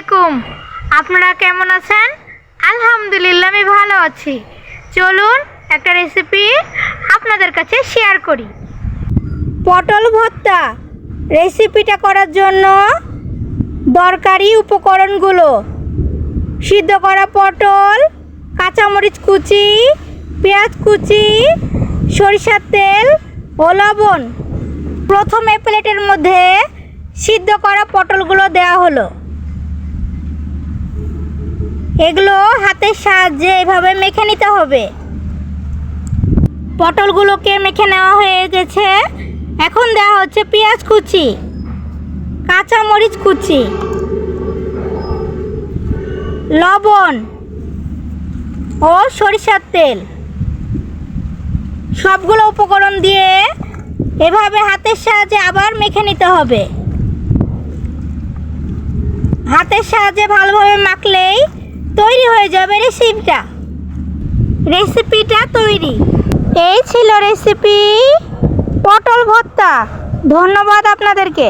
আলাইকুম। আপনারা কেমন আছেন? আলহামদুলিল্লাহ, আমি ভালো আছি। চলুন একটা রেসিপি আপনাদের কাছে শেয়ার করি। পটল ভর্তা রেসিপিটা করার জন্য দরকারি উপকরণগুলো। সিদ্ধ করা পটল, কাঁচামরিচ কুচি, পেঁয়াজ কুচি, সরিষার তেল ও লবণ। প্রথমে প্লেটের মধ্যে সিদ্ধ করা পটলগুলো দেওয়া হলো। এগুলো হাতের সাহায্যে এভাবে মেখে নিতে হবে। পটলগুলোকে মেখে নেওয়া হয়ে গেছে। এখন দেওয়া হচ্ছে পেঁয়াজ কুচি, কাঁচামরিচ কুচি, লবণ ও সরিষার তেল। সবগুলো উপকরণ দিয়ে এভাবে হাতের সাহায্যে আবার মেখে নিতে হবে। হাতের সাহায্যে ভালোভাবে মাখলেই তৈরি হয়ে যাবে রেসিপিটা। রেসিপিটা তৈরি। এই ছিল রেসিপি পটল ভর্তা। ধন্যবাদ আপনাদেরকে।